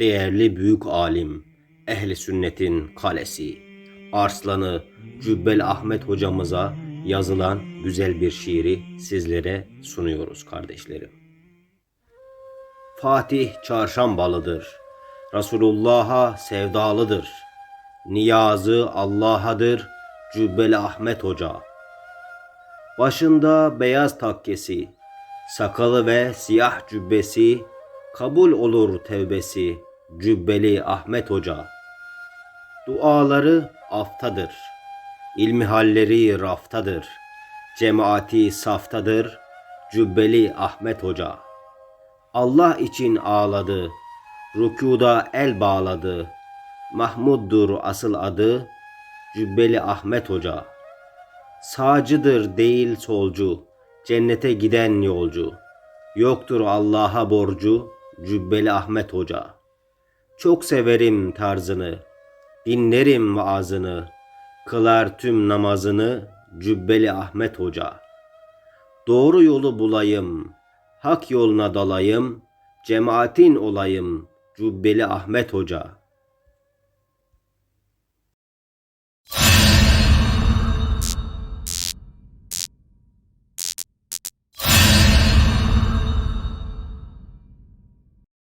değerli büyük alim, ehli sünnetin kalesi, Arslanı Cübbel Ahmet hocamıza yazılan güzel bir şiiri sizlere sunuyoruz kardeşlerim. Fatih çarşambalıdır. Resulullah'a sevdalıdır. Niyazı Allah'adır Cübbeli Ahmet Hoca. Başında beyaz takkesi, sakalı ve siyah cübbesi, kabul olur tevbesi Cübbeli Ahmet Hoca. Duaları aftadır. İlmi halleri raftadır. Cemaati saftadır. Cübbeli Ahmet Hoca. Allah için ağladı. Rükuda el bağladı. Mahmuddur asıl adı. Cübbeli Ahmet Hoca. Sağcıdır değil solcu. Cennete giden yolcu. Yoktur Allah'a borcu. Cübbeli Ahmet Hoca. Çok severim tarzını. Dinlerim vaazını. Kılar tüm namazını. Cübbeli Ahmet Hoca. Doğru yolu bulayım. Hak yoluna dalayım. Cemaatin olayım. Cübbeli Ahmet Hoca.